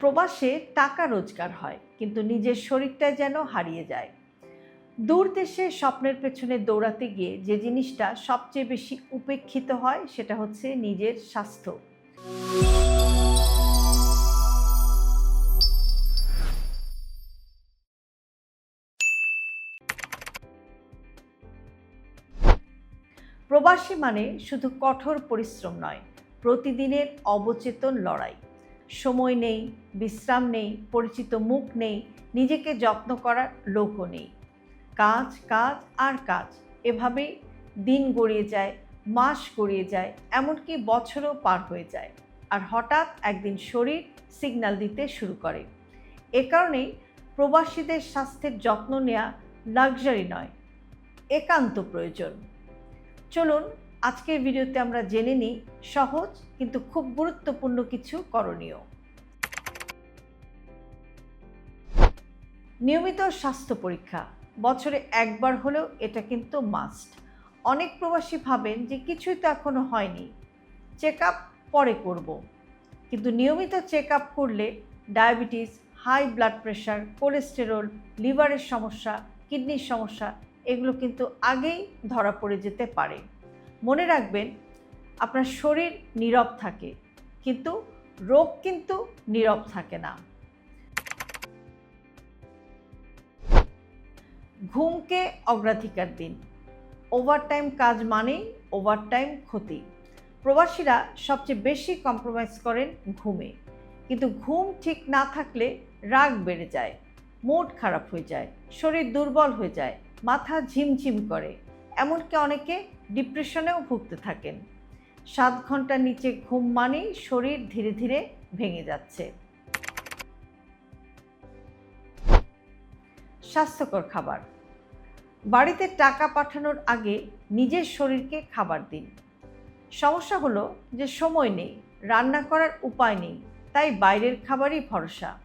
প্রবাসে টাকা রোজগার হয়, কিন্তু নিজের শরীরটা যেন হারিয়ে যায়। দূর দেশে স্বপ্নের পেছনে দৌড়াতে গিয়ে যে জিনিসটা সবচেয়ে বেশি উপেক্ষিত হয়, সেটা হচ্ছে নিজের স্বাস্থ্য। প্রবাসী মানে শুধু কঠোর পরিশ্রম নয়, প্রতিদিনের অবচেতন লড়াই। সময় নেই, বিশ্রাম নেই, পরিচিত মুখ নেই, নিজেকে যত্ন করার লোকও নেই। কাজ কাজ আর কাজ এভাবেই দিন গড়িয়ে যায়, মাস গড়িয়ে যায়, এমনকি বছরও পার হয়ে যায় আর হঠাৎ একদিন শরীর সিগন্যাল দিতে শুরু করে। এ কারণেই প্রবাসীদের স্বাস্থ্যের যত্ন নেওয়া লাক্সারি নয়, একান্ত প্রয়োজন। চলুন আজকের ভিডিওতে আমরা জেনে নিই সহজ কিন্তু খুব গুরুত্বপূর্ণ কিছু করণীয়। নিয়মিত স্বাস্থ্য পরীক্ষা। বছরে একবার হলেও এটা কিন্তু মাস্ট। অনেক প্রবাসী ভাবেন যে কিছুই তো এখনও হয়নি। চেক আপ পরে করব। কিন্তু নিয়মিত চেক আপ করলে diabetes, high blood pressure, cholesterol, লিভারের সমস্যা, কিডনির সমস্যা, এগুলো কিন্তু আগেই ধরা পড়ে যেতে পারে। মনে রাখবেন, আপনার শরীর নীরব থাকে, কিন্তু রোগ কিন্তু নীরব থাকে না। ঘুমকে অগ্রাধিকার দিন। ওভারটাইম কাজ মানেই ওভারটাইম ক্ষতি। প্রবাসীরা সবচেয়ে বেশি কম্প্রোমাইজ করেন ঘুমে। কিন্তু ঘুম ঠিক না থাকলে রাগ বেড়ে যায় মুড খারাপ হয়ে যায়, শরীর দুর্বল হয়ে যায়, মাথা ঝিমঝিম করে। এমনকি অনেকে ডিপ্রেশনেও ভুগতে থাকেন। সাত ঘণ্টার নিচে ঘুম মানেই শরীর ধীরে ধীরে ভেঙে যাচ্ছে। স্বাস্থ্যকর খাবার। বাড়িতে টাকা পাঠানোর আগে নিজের শরীরকে খাবার দিন। সমস্যা হলো যে সময় নেই, রান্না করার উপায় নেই, তাই বাইরের খাবারই ভরসা।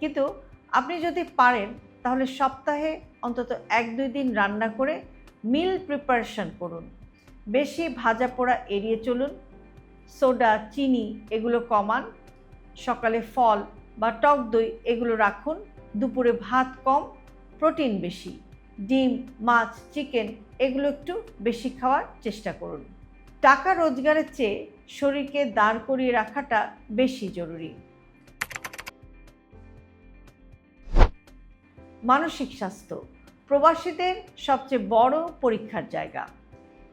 কিন্তু আপনি যদি পারেন, তাহলে সপ্তাহে অন্তত এক দুই দিন রান্না করে মিল প্রিপারেশন করুন। বেশি ভাজা পোড়া এড়িয়ে চলুন। সোডা, চিনি এগুলো কমান। সকালে ফল বা টক দই এগুলো রাখুন। দুপুরে ভাত কম, প্রোটিন বেশি। ডিম, মাছ, চিকেন এগুলো একটু বেশি খাওয়ার চেষ্টা করুন। টাকা রোজগারের চেয়ে শরীরকে দাঁড় করিয়ে রাখাটা বেশি জরুরি। মানসিক স্বাস্থ্য প্রবাসীদের সবচেয়ে বড় পরীক্ষার জায়গা।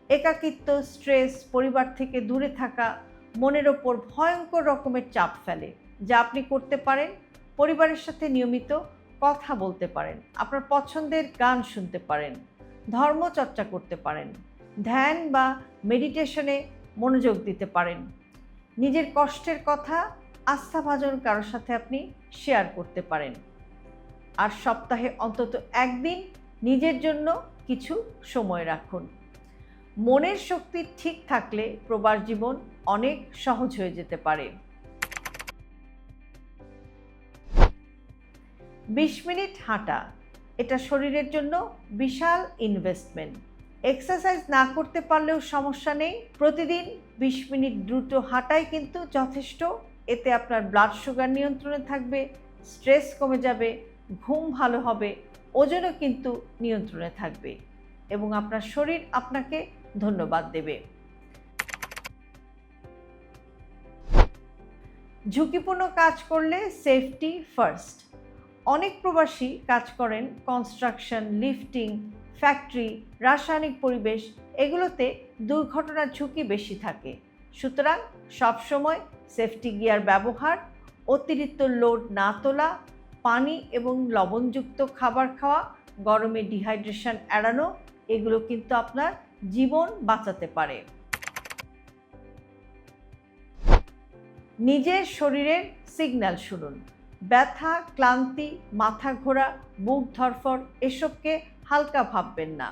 একাকিত্ব স্ট্রেস পরিবার থেকে দূরে থাকা মনের ওপর ভয়ঙ্কর রকমের চাপ ফেলে, যা আপনি করতে পারেন, পরিবারের সাথে নিয়মিত কথা বলতে পারেন, আপনার পছন্দের গান শুনতে পারেন, ধর্মচর্চা করতে পারেন, ধ্যান বা মেডিটেশনে মনোযোগ দিতে পারেন। নিজের কষ্টের কথা আস্থাভাজন কারোর সাথে আপনি শেয়ার করতে পারেন। আর সপ্তাহে অন্তত একদিন নিজের জন্য কিছু সময় রাখুন। মনের শক্তি ঠিক থাকলে প্রবাস জীবন অনেক সহজ হয়ে যেতে পারে। বিশ মিনিট হাঁটা, এটা শরীরের জন্য বিশাল ইনভেস্টমেন্ট এক্সারসাইজ না করতে পারলেও সমস্যা নেই। প্রতিদিন বিশ মিনিট দ্রুত হাঁটাই কিন্তু যথেষ্ট। এতে আপনার ব্লাড সুগার নিয়ন্ত্রণে থাকবে স্ট্রেস কমে যাবে, ঘুম ভালো হবে, ওজনও কিন্তু নিয়ন্ত্রণে থাকবে। এবং আপনার শরীর আপনাকে ধন্যবাদ দেবে। ঝুঁকিপূর্ণ কাজ করলে সেফটি ফার্স্ট অনেক প্রবাসী কাজ করেন কনস্ট্রাকশন লিফটিং ফ্যাক্টরি রাসায়নিক পরিবেশ, এগুলোতে দুর্ঘটনার ঝুঁকি বেশি থাকে। সুতরাং সবসময় সেফটি গিয়ার ব্যবহার, অতিরিক্ত লোড না তোলা, পানি এবং লবণযুক্ত খাবার খাওয়া, গরমে ডিহাইড্রেশন এড়ানো, এগুলো কিন্তু আপনার জীবন বাঁচাতে পারে। নিজের শরীরের সিগন্যাল শুনুন। ব্যথা, ক্লান্তি, মাথা ঘোরা বুক ধরফর এসবকে হালকা ভাববেন না।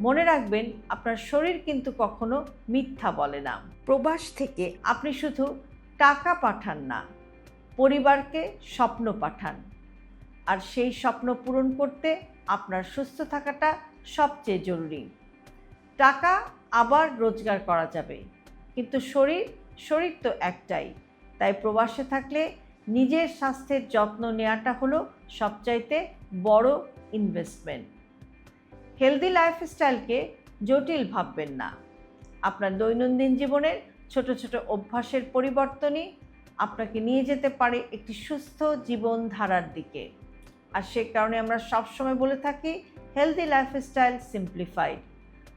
মনে রাখবেন, আপনার শরীর কিন্তু কখনো মিথ্যা বলে না। প্রবাস থেকে আপনি শুধু টাকা পাঠান না, পরিবারকে স্বপ্ন পাঠান। আর সেই স্বপ্ন পূরণ করতে আপনার সুস্থ থাকাটা সবচেয়ে জরুরি। টাকা আবার রোজগার করা যাবে। কিন্তু শরীর শরীর তো একটাই। তাই প্রবাসে থাকলে নিজের স্বাস্থ্যের যত্ন নেওয়াটা হলো সবচাইতে বড় ইনভেস্টমেন্ট হেলদি লাইফস্টাইলকে জটিল ভাববেন না। আপনার দৈনন্দিন জীবনের ছোট ছোট অভ্যাসের পরিবর্তনই আপনাকে নিয়ে যেতে পারে একটি সুস্থ জীবনধারার দিকে। আর সে কারণে আমরা সবসময় বলে থাকি হেলদি লাইফস্টাইল সিম্পলিফাইড